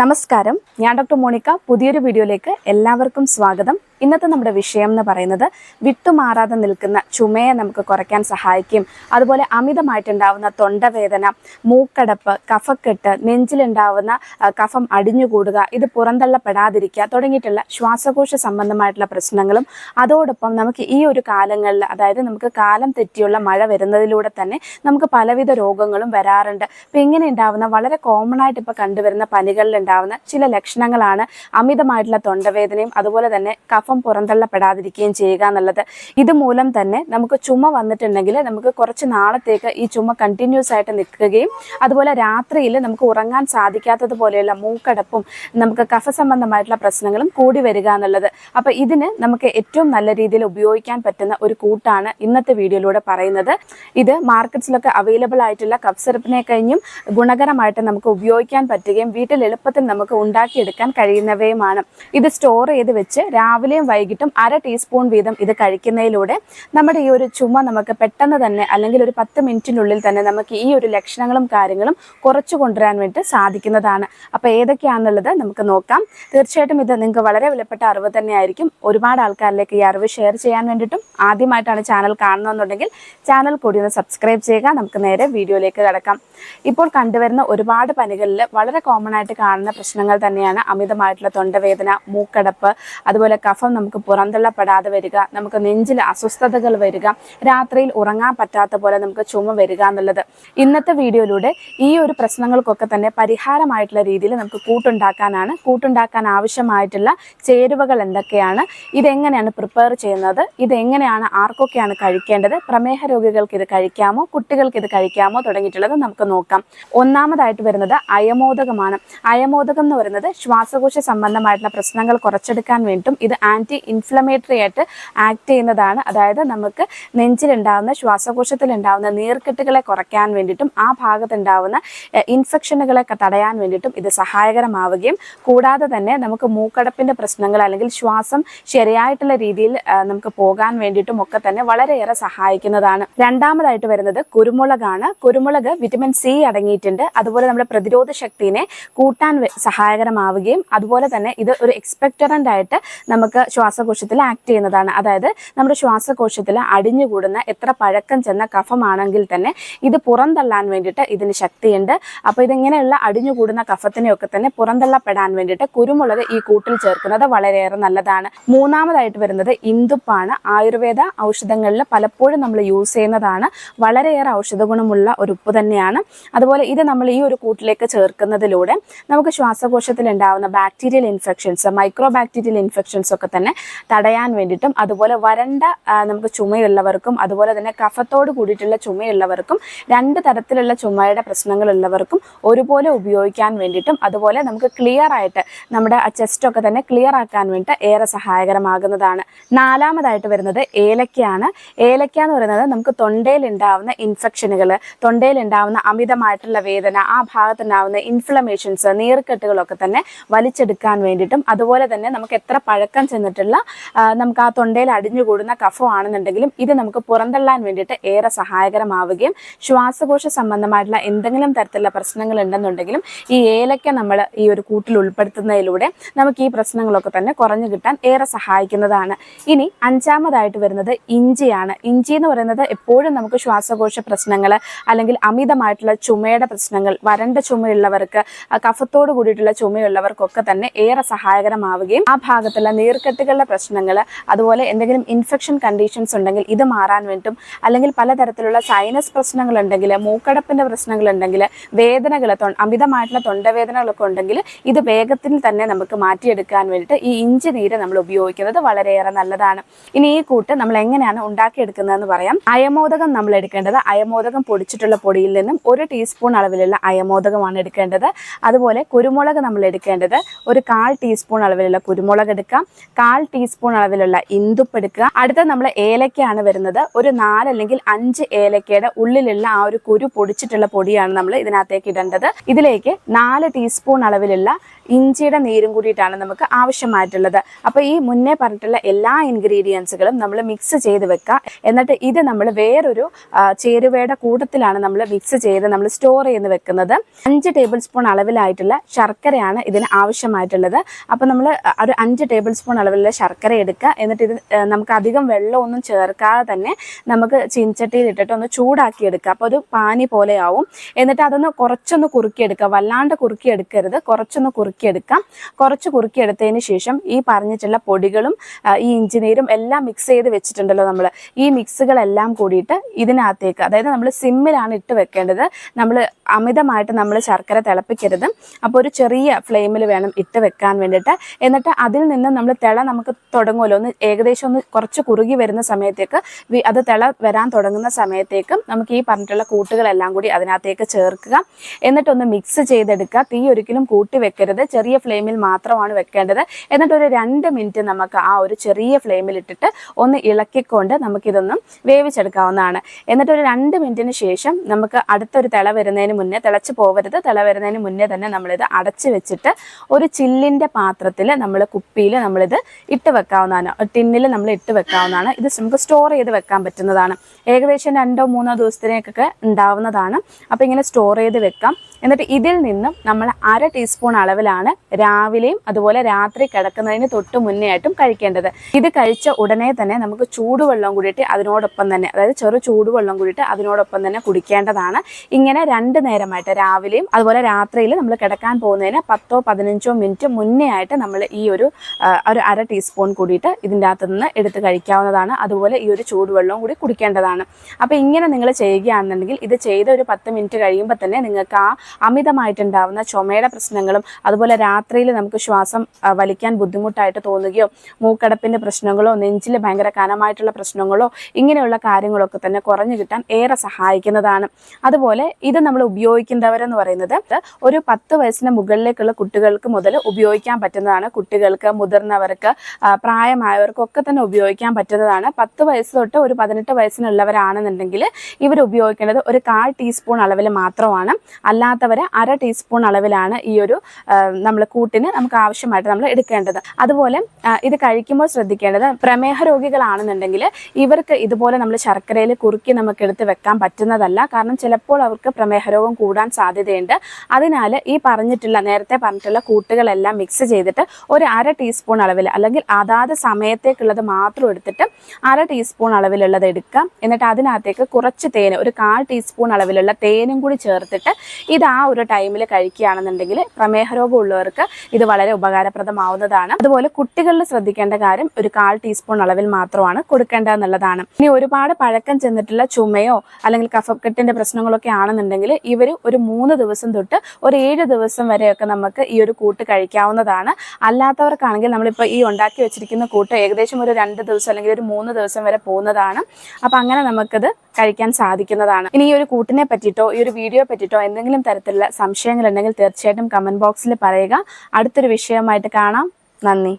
നമസ്കാരം. ഞാൻ doctor Monica. പുതിയൊരു വീഡിയോയിലേക്ക് എല്ലാവർക്കും സ്വാഗതം. ഇന്നത്തെ നമ്മുടെ വിഷയം എന്ന് പറയുന്നത് വിട്ടുമാറാതെ നിൽക്കുന്ന ചുമയെ നമുക്ക് കുറയ്ക്കാൻ സഹായിക്കും. അതുപോലെ അമിതമായിട്ടുണ്ടാവുന്ന തൊണ്ടവേദന മൂക്കടപ്പ് കഫക്കെട്ട് നെഞ്ചിലുണ്ടാവുന്ന കഫം അടിഞ്ഞുകൂടുക ഇത് പുറന്തള്ളപ്പെടാതിരിക്കുക തുടങ്ങിയിട്ടുള്ള ശ്വാസകോശ സംബന്ധമായിട്ടുള്ള പ്രശ്നങ്ങളും അതോടൊപ്പം നമുക്ക് ഈ ഒരു കാലങ്ങളിൽ അതായത് നമുക്ക് കാലം തെറ്റിയുള്ള മഴ വരുന്നതിലൂടെ തന്നെ നമുക്ക് പലവിധ രോഗങ്ങളും വരാറുണ്ട്. ഇപ്പം ഇങ്ങനെ ഉണ്ടാവുന്ന വളരെ കോമൺ ആയിട്ട് ഇപ്പോൾ കണ്ടുവരുന്ന പനികളിൽ ഉണ്ടാവുന്ന ചില ലക്ഷണങ്ങളാണ് അമിതമായിട്ടുള്ള തൊണ്ടവേദനയും അതുപോലെ തന്നെ കഫം പുറന്തള്ളപ്പെടാതിരിക്കുകയും ചെയ്യുക എന്നുള്ളത് ഇതുമൂലം തന്നെ നമുക്ക് ചുമ വന്നിട്ടുണ്ടെങ്കിൽ നമുക്ക് കുറച്ച് നാളത്തേക്ക് ഈ ചുമ കണ്ടിന്യൂസ് ആയിട്ട് നിൽക്കുകയും അതുപോലെ രാത്രിയിൽ നമുക്ക് ഉറങ്ങാൻ സാധിക്കാത്തത് പോലെയുള്ള മൂക്കടപ്പും നമുക്ക് കഫ സംബന്ധമായിട്ടുള്ള പ്രശ്നങ്ങളും കൂടി വരിക എന്നുള്ളത്. അപ്പോൾ ഇതിന് നമുക്ക് ഏറ്റവും നല്ല രീതിയിൽ ഉപയോഗിക്കാൻ പറ്റുന്ന ഒരു കൂട്ടാണ് ഇന്നത്തെ വീഡിയോയിലൂടെ പറയുന്നത്. ഇത് മാർക്കറ്റ്സിലൊക്കെ അവൈലബിൾ ആയിട്ടുള്ള കഫ് സിറപ്പിനെ കഴിഞ്ഞും ഗുണകരമായിട്ട് നമുക്ക് ഉപയോഗിക്കാൻ പറ്റുകയും വീട്ടിൽ എളുപ്പത്തിൽ നമുക്ക് ഉണ്ടാക്കിയെടുക്കാൻ കഴിയുന്നവയുമാണ്. ഇത് സ്റ്റോർ ചെയ്ത് വെച്ച് രാവിലെയും വൈകിട്ടും അര ടീസ്പൂൺ വീതം ഇത് കഴിക്കുന്നതിലൂടെ നമ്മുടെ ഈ ഒരു ചുമ നമുക്ക് പെട്ടെന്ന് തന്നെ അല്ലെങ്കിൽ ഒരു പത്ത് മിനിറ്റിനുള്ളിൽ തന്നെ നമുക്ക് ഈ ഒരു ലക്ഷണങ്ങളും കാര്യങ്ങളും കുറച്ചു കൊണ്ടുവരാൻ വേണ്ടി സാധിക്കുന്നതാണ്. അപ്പോൾ ഏതൊക്കെയാണെന്നുള്ളത് നമുക്ക് നോക്കാം. തീർച്ചയായിട്ടും ഇത് നിങ്ങൾക്ക് വളരെ വിലപ്പെട്ട അറിവ് തന്നെയായിരിക്കും. ഒരുപാട് ആൾക്കാരിലേക്ക് ഈ അറിവ് ഷെയർ ചെയ്യാൻ വേണ്ടിയിട്ടും ആദ്യമായിട്ടാണ് ചാനൽ കാണുന്നതെന്നുണ്ടെങ്കിൽ ചാനൽ കൂടി ഒന്ന് സബ്സ്ക്രൈബ് ചെയ്യുക. നമുക്ക് നേരെ വീഡിയോയിലേക്ക് കിടക്കാം. ഇപ്പോൾ കണ്ടുവരുന്ന ഒരുപാട് പനികളിൽ വളരെ കോമൺ ആയിട്ട് കാണുന്ന പ്രശ്നങ്ങൾ തന്നെയാണ് അമിതമായിട്ടുള്ള തൊണ്ടവേദന മൂക്കടപ്പ് അതുപോലെ കഫം നമുക്ക് പുറന്തള്ളപ്പെടാതെ വരിക നമുക്ക് നെഞ്ചിൽ അസ്വസ്ഥതകൾ വരിക രാത്രിയിൽ ഉറങ്ങാൻ പറ്റാത്ത പോലെ നമുക്ക് ചുമ വരിക എന്നുള്ളത്. ഇന്നത്തെ വീഡിയോയിലൂടെ ഈ ഒരു പ്രശ്നങ്ങൾക്കൊക്കെ തന്നെ പരിഹാരമായിട്ടുള്ള രീതിയിൽ നമുക്ക് കൂട്ടുണ്ടാക്കാനാണ് കൂട്ടുണ്ടാക്കാൻ ആവശ്യമായിട്ടുള്ള ചേരുവകൾ എന്തൊക്കെയാണ് ഇതെങ്ങനെയാണ് പ്രിപ്പയർ ചെയ്യുന്നത് ഇതെങ്ങനെയാണ് ആർക്കൊക്കെയാണ് കഴിക്കേണ്ടത് പ്രമേഹ രോഗികൾക്ക് ഇത് കഴിക്കാമോ കുട്ടികൾക്ക് ഇത് കഴിക്കാമോ തുടങ്ങിയിട്ടുള്ളത് നമുക്ക് നോക്കാം. ഒന്നാമതായിട്ട് വരുന്നത് അയമോദകമാണ്. അയമോദകം എന്ന് പറയുന്നത് ശ്വാസകോശ സംബന്ധമായിട്ടുള്ള പ്രശ്നങ്ങൾ കുറച്ചെടുക്കാൻ വേണ്ടിയിട്ടും ഇത് ആന്റി ഇൻഫ്ലമേറ്ററി ആയിട്ട് ആക്ട് ചെയ്യുന്നതാണ്. അതായത് നമുക്ക് നെഞ്ചിലുണ്ടാവുന്ന ശ്വാസകോശത്തിലുണ്ടാവുന്ന നീർക്കെട്ടുകളെ കുറയ്ക്കാൻ വേണ്ടിയിട്ടും ആ ഭാഗത്തുണ്ടാവുന്ന ഇൻഫെക്ഷനുകളെ തടയാൻ വേണ്ടിയിട്ടും ഇത് സഹായകരമാവുകയും കൂടാതെ തന്നെ നമുക്ക് മൂക്കടപ്പിന്റെ പ്രശ്നങ്ങൾ അല്ലെങ്കിൽ ശ്വാസം ശരിയായിട്ടുള്ള രീതിയിൽ നമുക്ക് പോകാൻ വേണ്ടിയിട്ടും ഒക്കെ തന്നെ വളരെയേറെ സഹായിക്കുന്നതാണ്. രണ്ടാമതായിട്ട് വരുന്നത് കുരുമുളകാണ്. കുരുമുളക് വിറ്റമിൻ സി അടങ്ങിയിട്ടുണ്ട്. അതുപോലെ നമ്മുടെ പ്രതിരോധ ശക്തിനെ കൂട്ടാൻ സഹായകരമാവുകയും അതുപോലെ തന്നെ ഇത് ഒരു എക്സ്പെക്ടറന്റ് ആയിട്ട് നമുക്ക് ശ്വാസകോശത്തിൽ ആക്ട് ചെയ്യുന്നതാണ്. അതായത് നമ്മുടെ ശ്വാസകോശത്തിൽ അടിഞ്ഞുകൂടുന്ന എത്ര പഴക്കം ചെന്ന കഫമാണെങ്കിൽ തന്നെ ഇത് പുറന്തള്ളാൻ വേണ്ടിയിട്ട് ഇതിന് ശക്തിയുണ്ട്. അപ്പോൾ ഇതിങ്ങനെയുള്ള അടിഞ്ഞുകൂടുന്ന കഫത്തിനെയൊക്കെ തന്നെ പുറന്തള്ളപ്പെടാൻ വേണ്ടിയിട്ട് കുരുമുളക് ഈ കൂട്ടിൽ ചേർക്കുന്നത് വളരെയേറെ നല്ലതാണ്. മൂന്നാമതായിട്ട് വരുന്നത് ഇന്ദുപ്പാണ്. ആയുർവേദ ഔഷധങ്ങളിൽ പലപ്പോഴും നമ്മൾ യൂസ് ചെയ്യുന്നതാണ്. വളരെയേറെ ഔഷധ ഗുണമുള്ള ഒരു ഉപ്പ് തന്നെയാണ്. അതുപോലെ ഇത് നമ്മൾ ഈ ഒരു കൂട്ടിലേക്ക് ചേർക്കുന്നതിലൂടെ നമുക്ക് ശ്വാസകോശത്തിൽ ഉണ്ടാവുന്ന bacterial infections micro bacterial infections ഒക്കെ തന്നെ തടയാൻ വേണ്ടിയിട്ടും അതുപോലെ വരണ്ട നമുക്ക് ചുമയുള്ളവർക്കും അതുപോലെ തന്നെ കഫത്തോട് കൂടിയിട്ടുള്ള ചുമയുള്ളവർക്കും രണ്ട് തരത്തിലുള്ള ചുമയുടെ പ്രശ്നങ്ങളുള്ളവർക്കും ഒരുപോലെ ഉപയോഗിക്കാൻ വേണ്ടിയിട്ടും അതുപോലെ നമുക്ക് ക്ലിയർ ആയിട്ട് നമ്മുടെ ആ ചെസ്റ്റ് ഒക്കെ തന്നെ ക്ലിയർ ആക്കാൻ വേണ്ടിയിട്ട് ഏറെ സഹായകരമാകുന്നതാണ്. നാലാമതായിട്ട് വരുന്നത് ഏലക്കയാണ്. ഏലക്ക എന്ന് പറയുന്നത് നമുക്ക് തൊണ്ടയിൽ ഉണ്ടാവുന്ന ഇൻഫെക്ഷനുകൾ തൊണ്ടയിൽ ഉണ്ടാവുന്ന അമിതമായിട്ടുള്ള വേദന ആ ഭാഗത്തുണ്ടാവുന്ന ഇൻഫ്ലമേഷൻസ് നീർക്കെട്ടുകളൊക്കെ തന്നെ വലിച്ചെടുക്കാൻ വേണ്ടിയിട്ടും അതുപോലെ തന്നെ നമുക്ക് എത്ര പഴക്കം ആ, നമുക്ക് ആ തൊണ്ടയിൽ അടിഞ്ഞുകൂടുന്ന കഫമാണെന്നുണ്ടെങ്കിലും ഇത് നമുക്ക് പുറന്തള്ളാൻ വേണ്ടിയിട്ട് ഏറെ സഹായകരമാവുകയും ശ്വാസകോശ സംബന്ധമായിട്ടുള്ള എന്തെങ്കിലും തരത്തിലുള്ള പ്രശ്നങ്ങൾ ഉണ്ടെന്നുണ്ടെങ്കിലും ഈ ഏലക്ക നമ്മൾ ഈ ഒരു കൂട്ടിൽ ഉൾപ്പെടുത്തുന്നതിലൂടെ നമുക്ക് ഈ പ്രശ്നങ്ങളൊക്കെ തന്നെ കുറഞ്ഞു കിട്ടാൻ ഏറെ സഹായിക്കുന്നതാണ്. ഇനി അഞ്ചാമതായിട്ട് വരുന്നത് ഇഞ്ചിയാണ്. ഇഞ്ചി എന്ന് പറയുന്നത് എപ്പോഴും നമുക്ക് ശ്വാസകോശ പ്രശ്നങ്ങൾ അല്ലെങ്കിൽ അമിതമായിട്ടുള്ള ചുമയുടെ പ്രശ്നങ്ങൾ വരണ്ട ചുമയുള്ളവർക്ക് കഫത്തോട് കൂടിയിട്ടുള്ള ചുമയുള്ളവർക്കൊക്കെ തന്നെ ഏറെ സഹായകരമാവുകയും ആ ഭാഗത്തുള്ള നീർക്കെട്ടുകളുടെ പ്രശ്നങ്ങൾ അതുപോലെ എന്തെങ്കിലും ഇൻഫെക്ഷൻ കണ്ടീഷൻസ് ഉണ്ടെങ്കിൽ ഇത് മാറാൻ വേണ്ടും അല്ലെങ്കിൽ പലതരത്തിലുള്ള സൈനസ് പ്രശ്നങ്ങളുണ്ടെങ്കിൽ പ്രശ്നങ്ങൾ ഉണ്ടെങ്കിൽ വേദനകൾ അമിതമായിട്ടുള്ള തൊണ്ടവേദനകളൊക്കെ ഉണ്ടെങ്കിൽ ഇത് വേഗത്തിൽ തന്നെ നമുക്ക് മാറ്റിയെടുക്കാൻ വേണ്ടിയിട്ട് ഈ ഇഞ്ചി നീര് നമ്മൾ ഉപയോഗിക്കുന്നത് വളരെയേറെ നല്ലതാണ്. ഇനി ഈ കൂട്ട് നമ്മൾ എങ്ങനെയാണ് ഉണ്ടാക്കിയെടുക്കുന്നതെന്ന് പറയാം. അയമോദകം നമ്മൾ എടുക്കേണ്ടത് അയമോദകം പൊടിച്ചിട്ടുള്ള പൊടിയിൽ നിന്നും ഒരു ടീസ്പൂൺ അളവിലുള്ള അയമോദകമാണ് എടുക്കേണ്ടത്. അതുപോലെ കുരുമുളക് നമ്മൾ എടുക്കേണ്ടത് ഒരു കാൽ ടീസ്പൂൺ അളവിലുള്ള കുരുമുളക് എടുക്കാം. കാൽ ടീസ്പൂൺ അളവിലുള്ള ഇന്ദുപ്പ് എടുക്കുക. അടുത്ത നമ്മൾ ഏലക്കയാണ് വരുന്നത്. ഒരു നാലല്ലെങ്കിൽ അഞ്ച് ഏലക്കയുടെ ഉള്ളിലുള്ള ആ ഒരു കുരു പൊടിച്ചിട്ടുള്ള പൊടിയാണ് നമ്മൾ ഇതിനകത്തേക്ക് ഇടേണ്ടത്. ഇതിലേക്ക് നാല് ടീസ്പൂൺ അളവിലുള്ള ഇഞ്ചിയുടെ നീരും കൂടിയിട്ടാണ് നമുക്ക് ആവശ്യമായിട്ടുള്ളത്. അപ്പോൾ ഈ മുന്നേ പറഞ്ഞിട്ടുള്ള എല്ലാ ഇൻഗ്രീഡിയൻസുകളും നമ്മൾ മിക്സ് ചെയ്ത് വെക്കുക. എന്നിട്ട് ഇത് നമ്മൾ വേറൊരു ചേരുവയുടെ കൂട്ടത്തിലാണ് നമ്മൾ മിക്സ് ചെയ്ത് നമ്മൾ സ്റ്റോർ ചെയ്ത് വെക്കുന്നത്. അഞ്ച് ടേബിൾ സ്പൂൺ അളവിലായിട്ടുള്ള ശർക്കരയാണ് ഇതിന് ആവശ്യമായിട്ടുള്ളത്. അപ്പോൾ നമ്മൾ ഒരു അഞ്ച് ടേബിൾ സ്പൂൺ അളവിലുള്ള ശർക്കര എടുക്കുക. എന്നിട്ട് ഇത് നമുക്ക് അധികം വെള്ളമൊന്നും ചേർക്കാതെ തന്നെ നമുക്ക് ചീനച്ചട്ടിയിൽ ഇട്ടിട്ട് ഒന്ന് ചൂടാക്കി എടുക്കുക. അപ്പോൾ ഒരു പാനി പോലെ ആവും. എന്നിട്ട് അതൊന്ന് കുറച്ചൊന്ന് കുറുക്കിയെടുക്കുക. വല്ലാണ്ട് കുറുക്കിയെടുക്കരുത്. കുറച്ചൊന്ന് കുറുക്കിയെടുക്കാം. കുറച്ച് കുറുക്കിയെടുത്തതിന് ശേഷം ഈ പറഞ്ഞിട്ടുള്ള പൊടികളും ഈ ഇഞ്ചിനീരും എല്ലാം മിക്സ് ചെയ്ത് വെച്ചിട്ടുണ്ടല്ലോ നമ്മൾ ഈ മിക്സുകളെല്ലാം കൂടിയിട്ട് ഇതിനകത്തേക്ക് അതായത് നമ്മൾ സിമ്മിലാണ് ഇട്ട് വെക്കേണ്ടത്. നമ്മൾ അമിതമായിട്ട് നമ്മൾ ശർക്കര തിളപ്പിക്കരുത്. അപ്പോൾ ഒരു ചെറിയ ഫ്ലെയിമിൽ വേണം ഇട്ട് വെക്കാൻ വേണ്ടിയിട്ട്. എന്നിട്ട് അതിൽ നിന്ന് നമ്മൾ തിള നമുക്ക് തുടങ്ങുമല്ലോ. ഒന്ന് ഏകദേശം ഒന്ന് കുറച്ച് കുറുകി വരുന്ന സമയത്തേക്ക് അത് തിള വരാൻ തുടങ്ങുന്ന സമയത്തേക്കും നമുക്ക് ഈ പറഞ്ഞിട്ടുള്ള കൂട്ടുകളെല്ലാം കൂടി അതിനകത്തേക്ക് ചേർക്കുക. എന്നിട്ടൊന്ന് മിക്സ് ചെയ്തെടുക്കുക. തീ ഒരിക്കലും കൂട്ടി വെക്കരുത്. ചെറിയ ഫ്ലെയിമിൽ മാത്രമാണ് വെക്കേണ്ടത്. എന്നിട്ട് ഒരു രണ്ട് മിനിറ്റ് നമുക്ക് ആ ഒരു ചെറിയ ഫ്ലെയിമിൽ ഇട്ടിട്ട് ഒന്ന് ഇളക്കിക്കൊണ്ട് നമുക്കിതൊന്നും വേവിച്ചെടുക്കാവുന്നതാണ്. എന്നിട്ട് ഒരു രണ്ട് മിനിറ്റിന് ശേഷം നമുക്ക് അടുത്തൊരു തിള വരുന്നതിന് മുന്നേ തിളച്ച് പോവരുത്. തിള വരുന്നതിന് മുന്നേ തന്നെ നമ്മളിത് അടച്ച് വെച്ചിട്ട് ഒരു ചില്ലിന്റെ പാത്രത്തിൽ നമ്മൾ കുപ്പിയിൽ നമ്മളിത് ഇട്ട് വെക്കാവുന്നതാണ്. ടിന്നിൽ നമ്മൾ ഇട്ട് വെക്കാവുന്നതാണ്. ഇത് നമുക്ക് സ്റ്റോർ ചെയ്ത് വെക്കാൻ പറ്റുന്നതാണ്. ഏകദേശം രണ്ടോ മൂന്നോ ദിവസത്തിനേക്കൊക്കെ ഉണ്ടാവുന്നതാണ്. അപ്പോൾ ഇങ്ങനെ സ്റ്റോർ ചെയ്ത് വെക്കാം. എന്നിട്ട് ഇതിൽ നിന്നും നമ്മൾ അര ടീസ്പൂൺ അളവിലാണ് രാവിലെയും അതുപോലെ രാത്രി കിടക്കുന്നതിന് തൊട്ട് മുന്നേ ആയിട്ടും കഴിക്കേണ്ടത്. ഇത് കഴിച്ച ഉടനെ തന്നെ നമുക്ക് ചൂടുവെള്ളം കൂടിയിട്ട് അതിനോടൊപ്പം തന്നെ അതായത് ചെറു ചൂടുവെള്ളം കൂടിയിട്ട് അതിനോടൊപ്പം തന്നെ കുടിക്കേണ്ടതാണ്. ഇങ്ങനെ രണ്ട് നേരമായിട്ട് രാവിലെയും അതുപോലെ രാത്രിയിൽ നമ്മൾ കിടക്കാൻ പോകുന്നതിന് പത്തോ പതിനഞ്ചോ മിനിറ്റ് മുന്നേ ആയിട്ട് നമ്മൾ ഈ ഒരു ഒരു അര ടീസ്പൂൺ കൂടിയിട്ട് ഇതിന്റെ അകത്ത് നിന്ന് എടുത്ത് കഴിക്കാവുന്നതാണ്. അതുപോലെ ഈ ഒരു ചൂടുവെള്ളവും കൂടി കുടിക്കേണ്ടതാണ്. അപ്പോൾ ഇങ്ങനെ നിങ്ങൾ ചെയ്യുകയാണെന്നുണ്ടെങ്കിൽ ഇത് ചെയ്ത ഒരു പത്ത് മിനിറ്റ് കഴിയുമ്പോൾ തന്നെ നിങ്ങൾക്ക് ആ അമിതമായിട്ടുണ്ടാവുന്ന ചുമയുടെ പ്രശ്നങ്ങളും അതുപോലെ രാത്രിയിൽ നമുക്ക് ശ്വാസം വലിക്കാൻ ബുദ്ധിമുട്ടായിട്ട് തോന്നുകയോ മൂക്കടപ്പിന്റെ പ്രശ്നങ്ങളോ നെഞ്ചിൽ ഭയങ്കര കനമായിട്ടുള്ള പ്രശ്നങ്ങളോ ഇങ്ങനെയുള്ള കാര്യങ്ങളൊക്കെ തന്നെ കുറഞ്ഞു കിട്ടാൻ ഏറെ സഹായിക്കുന്നതാണ്. അതുപോലെ ഇത് നമ്മൾ ഉപയോഗിക്കുന്നവരെന്ന് പറയുന്നത് ഒരു പത്ത് വയസ്സിന് മുകളിലേക്കുള്ള കുട്ടികൾക്ക് മുതൽ ഉപയോഗിക്കാൻ പറ്റുന്നതാണ്. കുട്ടികൾക്ക് മുതിർന്നവർക്ക് പ്രായമായവർക്കൊക്കെ തന്നെ ഉപയോഗിക്കാൻ പറ്റുന്നതാണ്. പത്ത് വയസ്സ് തൊട്ട് ഒരു പതിനെട്ട് വയസ്സിനുള്ളവരാണെന്നുണ്ടെങ്കിൽ ഇവർ ഉപയോഗിക്കേണ്ടത് ഒരു കാൽ ടീസ്പൂൺ അളവിൽ മാത്രമാണ്. അല്ലാത്തവർ അര ടീസ്പൂൺ അളവിലാണ് ഈ ഒരു നമ്മൾ കൂട്ടിന് നമുക്ക് ആവശ്യമായിട്ട് നമ്മൾ എടുക്കേണ്ടത്. അതുപോലെ ഇത് കഴിക്കുമ്പോൾ ശ്രദ്ധിക്കേണ്ടത് പ്രമേഹ രോഗികളാണെന്നുണ്ടെങ്കിൽ ഇവർക്ക് ഇതുപോലെ നമ്മൾ ശർക്കരയിൽ കുറുക്കി നമുക്ക് എടുത്ത് വെക്കാൻ പറ്റുന്നതല്ല. കാരണം ചിലപ്പോൾ അവർക്ക് പ്രമേഹ രോഗം കൂടാൻ സാധ്യതയുണ്ട്. അതിനാൽ ഈ പറഞ്ഞിട്ടുള്ള നേരത്തെ പറഞ്ഞിട്ടുള്ള കൂട്ടുകളെല്ലാം മിക്സ് ചെയ്തിട്ട് ഒരു അര ടീസ്പൂൺ അളവിൽ അല്ലെങ്കിൽ അതാത് സമയത്തേക്കുള്ളത് മാത്രം എടുത്തിട്ട് അര ടീസ്പൂൺ അളവിലുള്ളത് എടുക്കാം. എന്നിട്ട് അതിനകത്തേക്ക് കുറച്ച് തേൻ ഒരു കാൽ ടീസ്പൂൺ അളവിലുള്ള തേനും കൂടി ചേർത്തിട്ട് ഇത് ആ ഒരു ടൈമിൽ കഴിക്കുകയാണെന്നുണ്ടെങ്കിൽ പ്രമേഹ രോഗം ഉള്ളവർക്ക് ഇത് വളരെ ഉപകാരപ്രദമാവുന്നതാണ്. അതുപോലെ കുട്ടികളിൽ ശ്രദ്ധിക്കേണ്ട കാര്യം ഒരു കാൽ ടീസ്പൂൺ അളവിൽ മാത്രമാണ് കൊടുക്കേണ്ടതെന്നുള്ളതാണ് ഇനി ഒരുപാട് പഴക്കം ചെന്നിട്ടുള്ള ചുമയോ അല്ലെങ്കിൽ കഫക്കെട്ടിന്റെ പ്രശ്നങ്ങളൊക്കെ ആണെന്നുണ്ടെങ്കിൽ ഇവർ ഒരു മൂന്ന് ദിവസം തൊട്ട് ഒരു ഏഴ് ദിവസം വരെയൊക്കെ നമുക്ക് ഈ ഒരു കൂട്ട് കഴിക്കാവുന്നതാണ്. അല്ലാത്തവർക്കാണെങ്കിൽ നമ്മളിപ്പോൾ ഈ ഉണ്ടാക്കി വെച്ചിരിക്കുന്ന കൂട്ട് ഏകദേശം ഒരു രണ്ട് ദിവസം അല്ലെങ്കിൽ ഒരു മൂന്ന് ദിവസം വരെ പോകുന്നതാണ്. അപ്പം അങ്ങനെ നമുക്കത് കഴിക്കാൻ സാധിക്കുന്നതാണ്. ഇനി ഈ ഒരു കൂട്ടിനെ പറ്റിയിട്ടോ ഈ ഒരു വീഡിയോ പറ്റിയിട്ടോ എന്തെങ്കിലും തരത്തിലുള്ള സംശയങ്ങൾ ഉണ്ടെങ്കിൽ തീർച്ചയായിട്ടും കമന്റ് ബോക്സിൽ പറയുക. അടുത്തൊരു വിഷയമായിട്ട് കാണാം. നന്ദി.